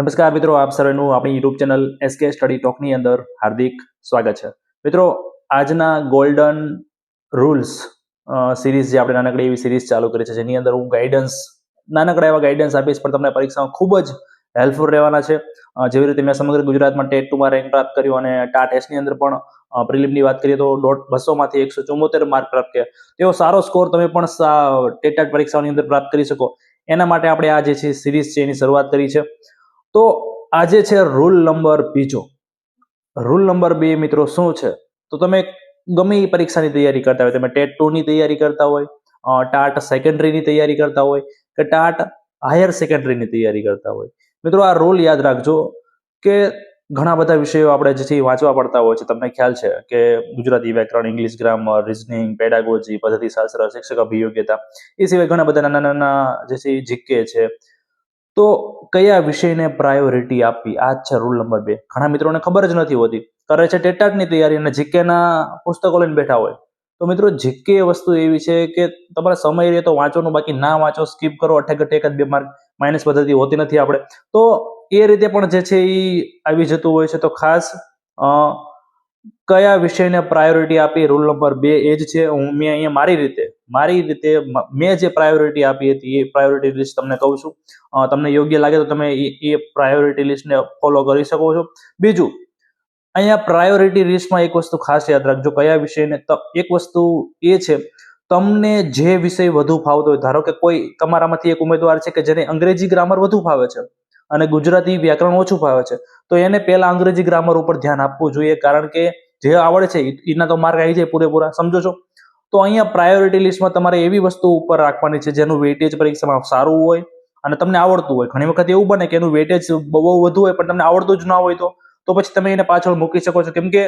નમસ્કાર મિત્રો, આપ સર્વેનું આપણી યુટ્યુબ ચેનલ એસકે સ્ટડી ટોકની અંદર હાર્દિક સ્વાગત છે. મિત્રો, આજના ગોલ્ડન રૂલ્સ સિરીઝ જે આપણે નાનકડી એવી સિરીઝ ચાલુ કરી છે, જેની અંદર હું ગાઈડન્સ નાનકડા એવા ગાઈડન્સ આપીશ, પણ તમને પરીક્ષામાં ખૂબ જ હેલ્પફુલ રહેવાના છે. જેવી રીતે મેં સમગ્ર ગુજરાતમાં ટેટ ટુમાં રેન્ક પ્રાપ્ત કર્યું અને ટા ટેસ્ટની અંદર પણ પ્રિલિમની વાત કરીએ તો દોઢ બસોમાંથી એકસો ચુમ્મોતેર માર્ક પ્રાપ્ત કર્યા. તેવો સારો સ્કોર તમે પણ ટેટાટ ટેટ પરીક્ષાઓની અંદર પ્રાપ્ત કરી શકો. એના માટે આપણે આ જે છે સિરીઝ છે, એની શરૂઆત કરી છે. તો આજે છે રૂલ નંબર બીજો. રૂલ નંબર બે મિત્રો શું છે? તો તમે ગમે એ પરીક્ષાની તૈયારી કરતા હોય, તમે ટેટ ટુ ની તૈયારી કરતા હોય ટાટ સેકન્ડરીની તૈયારી કરતા હોય કે ટાટ હાયર સેકન્ડરીની તૈયારી કરતા હોય. મિત્રો આ રૂલ યાદ રાખજો કે ઘણા બધા વિષયો આપણે જે વાંચવા પડતા હોય છે. તમને ખ્યાલ છે કે ગુજરાતી વ્યાકરણ ઇંગ્લિશ ગ્રામર રિઝનિંગ પેડાગોજી પદ્ધતિશાસ્ત્ર, શિક્ષક અભિયોગ્યતા, એ સિવાય ઘણા બધા નાના નાના જે છે જીકે છે. તો કયા વિષયને પ્રાયોરિટી આપવી? આ જ છે રૂલ નંબર બે. ઘણા મિત્રોને ખબર જ નથી હોતી. કરે છે ટેટાટની તૈયારી અને જીકેના પુસ્તકો લઈને બેઠા હોય. તો મિત્રો, જીકે વસ્તુ એવી છે કે તમારે સમય રહે તો વાંચવાનું, બાકી ના વાંચો સ્કીપ કરો. અઠે એક જ બે માર્ક માઇનસ પદ્ધતિ હોતી નથી આપણે. તો એ રીતે પણ જે છે એ આવી જતું હોય છે. તો ખાસ કયા વિષયને પ્રાયોરિટી આપી? રૂલ નંબર બે એ જ છે. હું મેં અહીંયા મારી રીતે મારી રીતે મેં જે પ્રાયોરિટી આપી હતી એ પ્રાયોરિટી લિસ્ટ તમને કહું છું. તમને યોગ્ય લાગે તો તમે એ પ્રાયોરિટી લિસ્ટને ફોલો કરી શકો છો. બીજું, અહીંયા પ્રાયોરિટી લિસ્ટમાં એક વસ્તુ ખાસ યાદ રાખજો. કયા વિષયને? એક વસ્તુ એ છે, તમને જે વિષય વધુ ફાવતો હોય, ધારો કે કોઈ તમારામાંથી એક ઉમેદવાર છે કે જેને અંગ્રેજી ગ્રામર વધુ ફાવે છે અને ગુજરાતી વ્યાકરણ ઓછું ફાવે છે. તો એને પહેલા અંગ્રેજી ગ્રામર ઉપર ધ્યાન આપવું જોઈએ, કારણ કે જે આવડે છે એના તો માર્ક આવી જાય પૂરેપૂરા, સમજો છો? તો અહીંયા પ્રાયોરિટી લિસ્ટમાં તમારે એવી વસ્તુ ઉપર રાખવાની છે, જેનું વેટેજ પરીક્ષામાં સારું હોય અને તમને આવડતું હોય. ઘણી વખત એવું બને કે એનું વેટેજ બહુ વધુ હોય, પણ તમને આવડતું જ ના હોય તો તો પછી તમે એને પાછળ મૂકી શકો છો. કેમ કે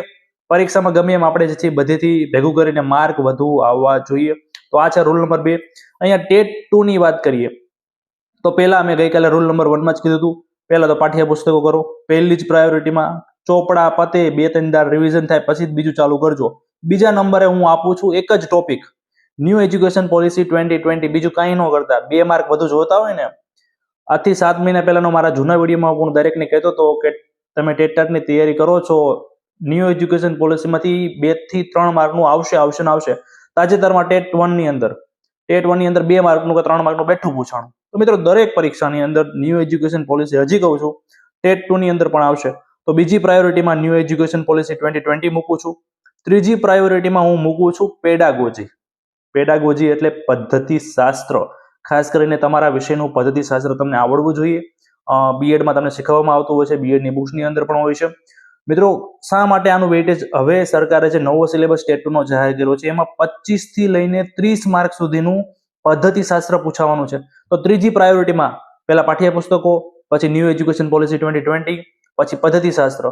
પરીક્ષામાં ગમે એમ આપણે જે છે બધેથી ભેગું કરીને માર્ક વધુ આવવા જોઈએ. તો આ છે રૂલ નંબર બે. અહીંયા ટેટ ટુ ની વાત કરીએ. તો પહેલા અમે ગઈકાલે રૂલ નંબર વનમાં જ કીધું હતું. પહેલા તો પાઠ્યપુસ્તકો કરો. પહેલી જ પ્રાયોરિટીમાં ચોપડા, પતે, બે ત્રણ દાર રિવિઝન થાય પછી જ બીજું ચાલુ કરજો. બીજા નંબરે હું આપું છું એક જ topic new education policy twenty twenty બીજું કાંઈ ન કરતા. બે માર્ક વધુ જોતા હોય ને આજથી સાત મહિના પહેલાનો મારા જૂના વિડીયોમાં હું દરેકને કહેતો હતો કે તમે ટેટની તૈયારી કરો છો. ન્યૂ એજ્યુકેશન પોલિસીમાંથી બેથી ત્રણ માર્કનું આવશે આવશે ને આવશે. તાજેતરમાં ટેટ વનની અંદર. ટેટ વનની અંદર બે માર્કનું કે ત્રણ માર્કનું બેઠું પૂછાણું. તો મિત્રો દરેક પરીક્ષાની અંદર ન્યૂ એજ્યુકેશન પોલિસી હજી કહું છું ટેટ ટુ ની અંદર પણ આવશે. તો બીજી પ્રાયોરિટીમાં new education policy twenty twenty મૂકું છું. ત્રીજી પ્રાયોરિટીમાં હું મૂકું છું પેડાગોજી પેડાગોજી એટલે પદ્ધતિ શાસ્ત્ર ખાસ કરીને તમારા વિષયનું પદ્ધતિ શાસ્ત્ર તમને આવડવું જોઈએ. બીએડમાં તમને શીખવવામાં આવતું હોય છે. બીએડની બુક્સની અંદર પણ હોય છે. મિત્રો, શા માટે આનું વેટેજ હવે સરકારે જે નવો સિલેબસ ટેટ નો જાહેર કર્યો છે, એમાં પચીસથી લઈને ત્રીસ માર્ક સુધીનું પદ્ધતિ શાસ્ત્ર પૂછાવાનું છે. તો ત્રીજી પ્રાયોરિટીમાં પહેલા પાઠ્યપુસ્તકો, પછી new education policy twenty twenty પછી પદ્ધતિશાસ્ત્ર.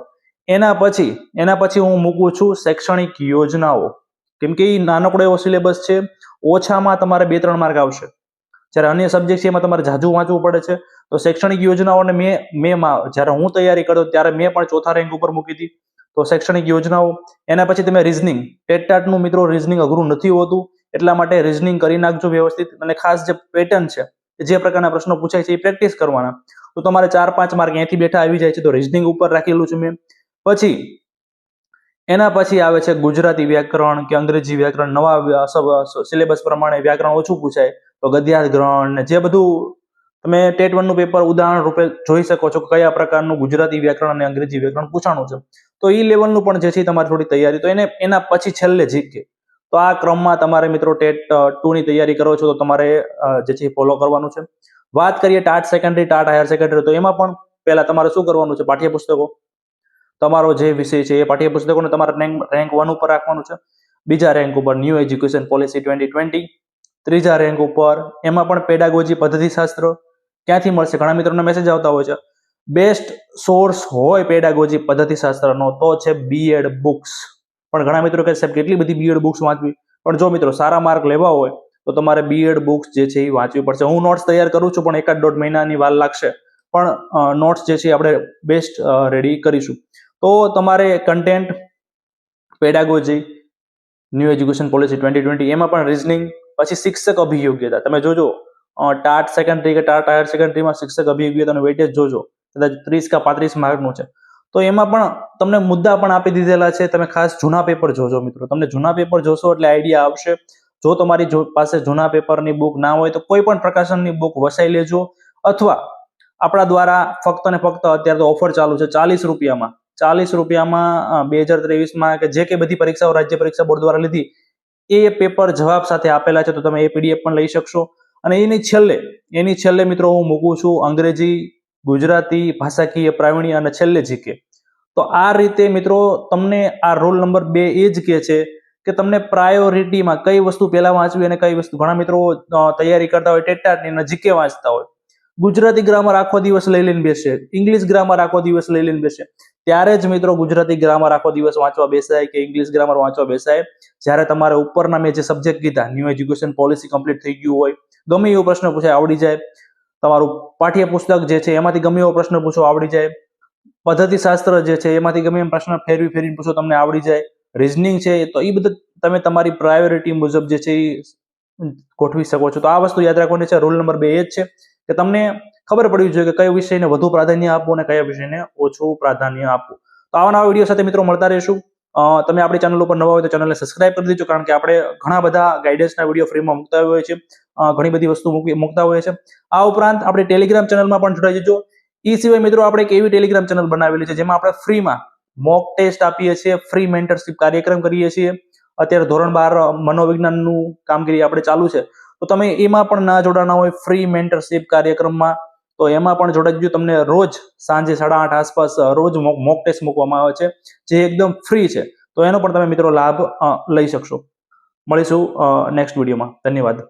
એના પછી એના પછી હું મૂકું છું શૈક્ષણિક યોજનાઓ. કેમ કે એ નાનકડો એવો સિલેબસ છે, ઓછામાં તમારે બે, ત્રણ માર્ક આવશે. જ્યારે અન્ય સબ્જેક્ટ છે એમાં તમારે જાજુ વાંચવું પડે છે. તો શૈક્ષણિક યોજનાઓને મેં મેં માં, જ્યારે હું તૈયારી કરતો ત્યારે મેં પણ ચોથા રેન્ક ઉપર મૂકી હતી. તો શૈક્ષણિક યોજનાઓ, એના પછી તમે રિઝનિંગ ટેટટાટનું મિત્રો રિઝનિંગ અઘરું નથી હોતું. એટલા માટે રિઝનિંગ કરી નાખજો વ્યવસ્થિત અને ખાસ જે પેટર્ન છે જે પ્રકારના પ્રશ્નો પૂછાય છે એ પ્રેક્ટિસ કરવાના. તો તમારે ચાર પાંચ માર્ક અહીંથી બેઠા આવી જાય છે, તો રિઝનિંગ ઉપર રાખેલું છે મેં. પછી, એના પછી આવે છે ગુજરાતી વ્યાકરણ કે અંગ્રેજી વ્યાકરણ, નવા સિલેબસ પ્રમાણે વ્યાકરણ ઓછું પૂછાય, તો ગદ્યાગ્રહણ ને જે બધું તમે ટેટ વનનું પેપર ઉદાહરણ રૂપે જોઈ શકો છો કયા પ્રકારનું ગુજરાતી વ્યાકરણ અને અંગ્રેજી વ્યાકરણ પૂછાણું છે. તો ઈ લેવલનું પણ જે છે તમારી થોડી તૈયારી, તો એને, એના પછી છેલ્લે જીકે તો આ ક્રમમાં તમારે મિત્રો ટેટ ટુ ની તૈયારી કરો છો તો તમારે જે છે ફોલો કરવાનું છે. વાત કરીએ TAT secondary TAT higher secondary તો એમાં પણ પહેલા તમારે શું કરવાનું છે? પાઠ્યપુસ્તકો. તમારો જે વિષય છે એ પાઠ્યપુસ્તકોને તમારે રેન્ક રેન્ક વન ઉપર રાખવાનું છે. બીજા રેન્ક ઉપર new education policy twenty twenty ત્રીજા રેન્ક ઉપર એમાં પણ પેડાગોજી પદ્ધતિશાસ્ત્ર. ક્યાંથી મળશે? ઘણા મિત્રોને મેસેજ આવતા હોય છે. બેસ્ટ સોર્સ હોય પેડાગોજી પદ્ધતિશાસ્ત્રનો તો છે બીએડ બુક્સ પણ ઘણા મિત્રો કહે સાહેબ, કેટલી બધી બીએડ બુક્સ વાંચવી? પણ જો મિત્રો સારા માર્ક લેવા હોય, તો તમારે બીએડ બુક્સ જે છે એ વાંચવી પડશે. હું નોટ્સ તૈયાર કરું છું, પણ એકાદ દોઢ મહિનાની વાર લાગશે. પણ નોટ્સ જે છે આપણે બેસ્ટ રેડી કરીશું. તો તમારે content pedagogy new education policy twenty twenty એમાં પણ રિઝનિંગ પછી શિક્ષક અભિયોગ્યતા. તમે જોજો ટાટ સેકન્ડરી કે ટાટ હાયર સેકન્ડરીમાં શિક્ષક અભિયોગ્યતાનું વેટેજ જોજો. કદાચ ત્રીસ કે પાંત્રીસ માર્કનું છે. તો એમાં પણ તમને મુદ્દા પણ આપી દીધેલા છે. તમે ખાસ જૂના પેપર જોજો મિત્રો. તમને જૂના પેપર જોશો એટલે આઈડિયા આવશે. જો તમારી પાસે જૂના પેપરની બુક ના હોય તો કોઈ પણ પ્રકાશનની બુક વસાઈ લેજો. અથવા આપણા દ્વારા ફક્ત ને ફક્ત અત્યારે તો ઓફર ચાલુ છે ચાલીસ રૂપિયામાં. ચાલીસ રૂપિયામાં બે હજાર ત્રેવીસમાં કે જે કે બધી પરીક્ષાઓ રાજ્ય પરીક્ષા બોર્ડ દ્વારા લીધી, એ પેપર જવાબ સાથે આપેલા છે તો તમે એ પીડીએફ પણ લઈ શકશો. અને એની છેલ્લે એની છેલ્લે મિત્રો હું મૂકું છું અંગ્રેજી ગુજરાતી ભાષાકીય પ્રાવીણ્ય અને છેલ્લે જીકે. તો આ રીતે મિત્રો તમને આ રોલ નંબર બે એ જ કહે છે કે તમને પ્રાયોરિટીમાં કઈ વસ્તુ પહેલા વાંચવી અને કઈ વસ્તુ. ઘણા મિત્રો તૈયારી કરતા હોય, ટેટાની અને જીકે વાંચતા હોય. ગુજરાતી ગ્રામર આખો દિવસ લઈ લઈને બેસે ઇંગ્લિશ ગ્રામર આખો દિવસ લઈ લઈને બેસે. ત્યારે જ મિત્રો ગુજરાતી ગ્રામર આખો દિવસ વાંચવા બેસાય કે ઇંગ્લિશ ગ્રામર વાંચવા બેસાય. જ્યારે તમારે ઉપરના મેં જે સબ્જેક્ટ કીધા ન્યૂ એજ્યુકેશન પોલિસી કમ્પ્લીટ થઈ ગયું હોય, ગમે એવો પ્રશ્ન પૂછાય, આવડી જાય. તમારું પાઠ્યપુસ્તક જે છે, એમાંથી ગમે એવો પ્રશ્ન પૂછો, આવડી જાય. પદ્ધતિ શાસ્ત્ર જે છે, એમાંથી ગમે એમ પ્રશ્ન ફેરવી ફેરવીને પૂછો, તમને આવડી જાય. રિઝનિંગ છે, તો એ બધું તમે તમારી પ્રાયોરિટી મુજબ જે છે એ ગોઠવી શકો છો. તો આ વસ્તુ યાદ રાખવાની છે રૂલ નંબર બે એ જ છે કે તમને ખબર પડવી જોઈએ કે કયો વિષયને વધુ પ્રાધાન્ય આપવું અને કયા વિષયને ઓછું પ્રાધાન્ય આપવું તો આવા નવા વીડિયો સાથે મિત્રો મળતા રહીશું. તમે આપણી ચેનલ ઉપર નવા હોય તો ચેનલને સબસ્ક્રાઇબ કરી દેજો, કારણ કે આપણે ઘણા બધા ગાઈડન્સના વીડિયો ફ્રીમાં મૂકતા હોય છે ઘણી બધી વસ્તુ મૂકી મૂકતા હોય છે. આ ઉપરાંત આપણે ટેલિગ્રામ ચેનલમાં પણ જોડાઈ જજો. એ સિવાય મિત્રો આપણે એક એવી ટેલિગ્રામ ચેનલ બનાવેલી છે જેમાં આપણે ફ્રીમાં મોક ટેસ્ટ આપીએ છીએ ફ્રી મેન્ટરશિપ કાર્યક્રમ કરીએ છીએ. અત્યારે ધોરણ બાર મનોવિજ્ઞાનનું કામગીરી આપણે ચાલુ છે. તો તમે એમાં પણ ના જોડાના હોય ફ્રી મેન્ટરશિપ કાર્યક્રમમાં, તો એમાં પણ જોડાઈ જજો. તમને રોજ સાંજે સાડા આઠ આસપાસ રોજ મોક ટેસ્ટ મૂકવામાં આવે છે, જે એકદમ ફ્રી છે. તો એનો પણ તમે મિત્રો લાભ લઈ શકશો. મળીશું નેક્સ્ટ વિડીયોમાં ધન્યવાદ.